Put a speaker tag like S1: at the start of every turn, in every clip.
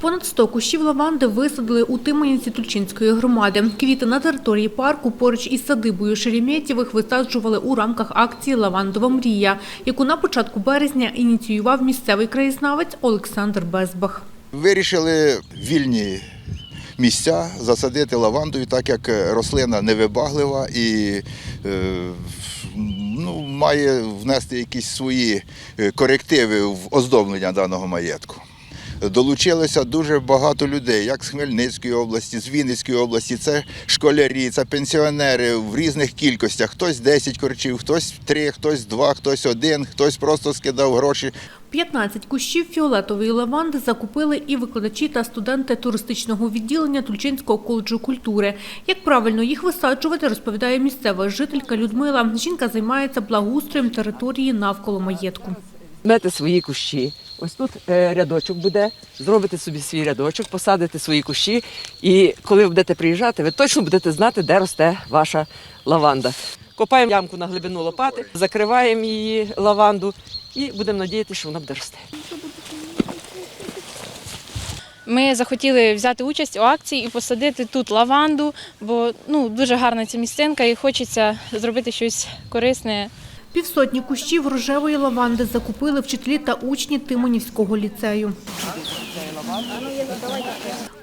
S1: Понад 100 кущів лаванди висадили у Тимонівці Тульчинської громади. Квіти на території парку поруч із садибою Шереметєвих висаджували у рамках акції «Лавандова мрія», яку на початку березня ініціював місцевий краєзнавець Олександр Безбах.
S2: Вирішили вільні місця засадити лавандою, так як рослина невибаглива і е, ну, має внести якісь свої е, корективи в оздоблення даного маєтку. Долучилося дуже багато людей, як з Хмельницької області, з Вінницької області. Це школярі, це пенсіонери в різних кількостях. Хтось 10 корчів, хтось 3, хтось 2, хтось 1, хтось просто скидав гроші.
S1: 15 кущів фіолетової лаванди закупили і викладачі та студенти туристичного відділення Тульчинського коледжу культури. Як правильно їх висаджувати, розповідає місцева жителька Людмила. Жінка займається благоустроєм території навколо маєтку.
S3: Мете свої кущі. Ось тут е, рядочок буде, зробите собі свій рядочок, посадите свої кущі, і коли ви будете приїжджати, ви точно будете знати, де росте ваша лаванда. Копаємо ямку на глибину лопати, закриваємо її лаванду і будемо надіятися, що вона буде рости.
S4: Ми захотіли взяти участь у акції і посадити тут лаванду, бо ну дуже гарна ця місцинка, і хочеться зробити щось корисне
S1: Півсотні кущів рожевої лаванди закупили вчителі та учні Тимонівського ліцею.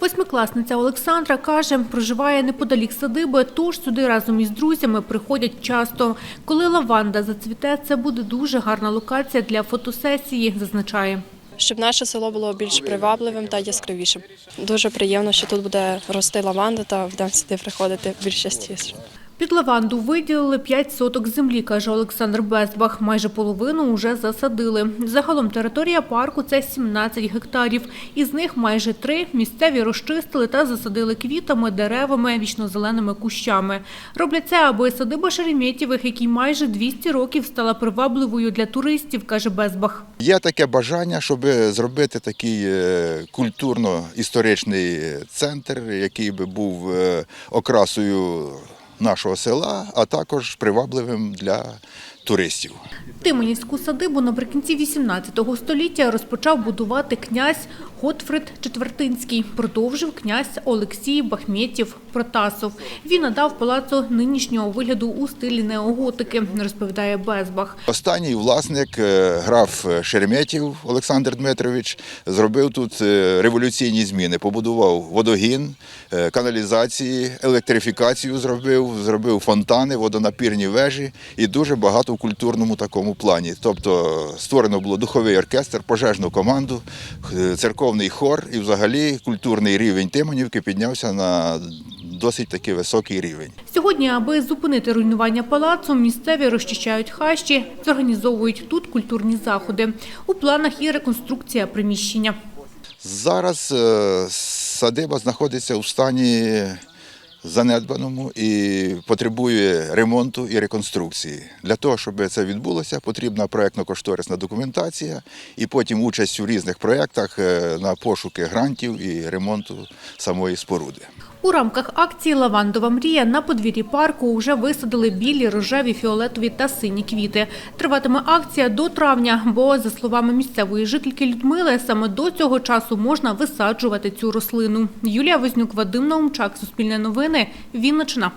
S1: Восьмикласниця Олександра каже, проживає неподалік садиби, тож сюди разом із друзями приходять часто. Коли лаванда зацвіте, це буде дуже гарна локація для фотосесії, зазначає.
S5: щоб наше село було більш привабливим та яскравішим. Дуже приємно, що тут буде рости лаванда та будемо сюди приходити більш частіше.
S1: Під лаванду виділили 5 соток землі, каже Олександр Безбах. Майже половину вже засадили. Загалом територія парку – це 17 гектарів. Із них майже три місцеві розчистили та засадили квітами, деревами, вічнозеленими кущами. Роблять це, аби садиба Шереметєвих, якій майже 200 років, стала привабливою для туристів, каже Безбах.
S2: Є таке бажання, щоб зробити такий е, культурно-історичний центр, який би був е, окрасою нашого села, а також привабливим для туристів.
S1: Тимонівську садибу наприкінці 18 століття розпочав будувати князь Готфрид Четвертинський. Продовжив князь Олексій Бахметєв Протасов. Він надав палацу нинішнього вигляду у стилі неоготики, розповідає Безбах.
S2: Останній власник, е, граф Шереметів Олександр Дмитрович, зробив тут е, революційні зміни. Побудував водогін, е, каналізації, електрифікацію зробив, зробив фонтани, водонапірні вежі і дуже багато в культурному такому плані. Тобто створено було духовий оркестр, пожежну команду, е, церковний хор і взагалі культурний рівень Тимонівки піднявся на досить такий високий рівень.
S1: Сьогодні, аби зупинити руйнування палацу, місцеві розчищають хащі, зорганізовують тут культурні заходи. У планах і реконструкція приміщення.
S2: Зараз е, садиба знаходиться у стані занедбаному і потребує ремонту і реконструкції. Для того, щоб це відбулося, потрібна проєктно-кошторисна документація і потім участь у різних проєктах е, на пошуки грантів і ремонту самої споруди.
S1: У рамках акції «Лавандова мрія» на подвір'ї парку вже висадили білі, рожеві, фіолетові та сині квіти. Триватиме акція до травня, бо, за словами місцевої жительки Людмили, саме до цього часу можна висаджувати цю рослину. Юлія Вознюк, Вадим Наумчак, Суспільне новини, Вінниччина.